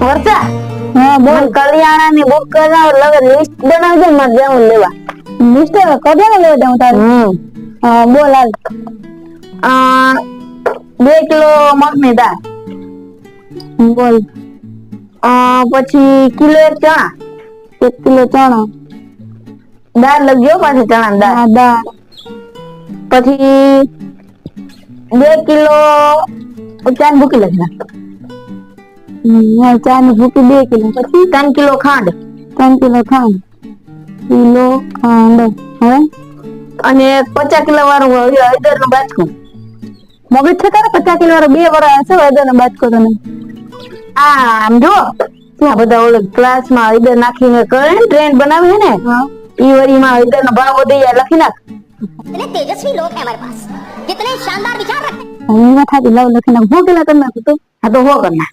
વર્ષા હા બોલ કલિયાણા ની બુક કરાવ લવ લિસ્ટ બનાવજો મારે જવું લેવા. લિસ્ટ કઢાને લેવા દઉં તારે? હા બોલ હાલ. આ બે કિલો મગની દાળ બોલ. આ પછી કિલો ચણા. એક કિલો ચણા. દાળ લખજો પાછી ચણા દાળ? દાળ. પછી બે કિલો ચાંદ ભૂકી લખના હા, ચા ની ભૂકી બે કિલો પછી ત્રણ કિલો ખાંડ ત્રણ કિલો ખાંડ કિલો ખાંડ હવે અને પચાસ કિલો વાળું હળદર નું બાચકું મગજ છે તારે પચાસ કિલો વાળો બે વરા હશે વૈદ્ય ને બાદ કરો તને આ આમ જો આ બધા ઓલો ક્લાસ માં હળદર નાખીને કરે ને ટ્રેન્ડ બનાવે છે ને હા ઈ વરી માં હળદર નો ભાવ વધી જાય લખી નાખ इतने तेजस्वी लोग हैं हमारे पास कितने शानदार विचार रखते हैं હવે એમાં થાકી લાવ લખી નાખ હું કેટલા કરી નાખું તો હા તો હો કરના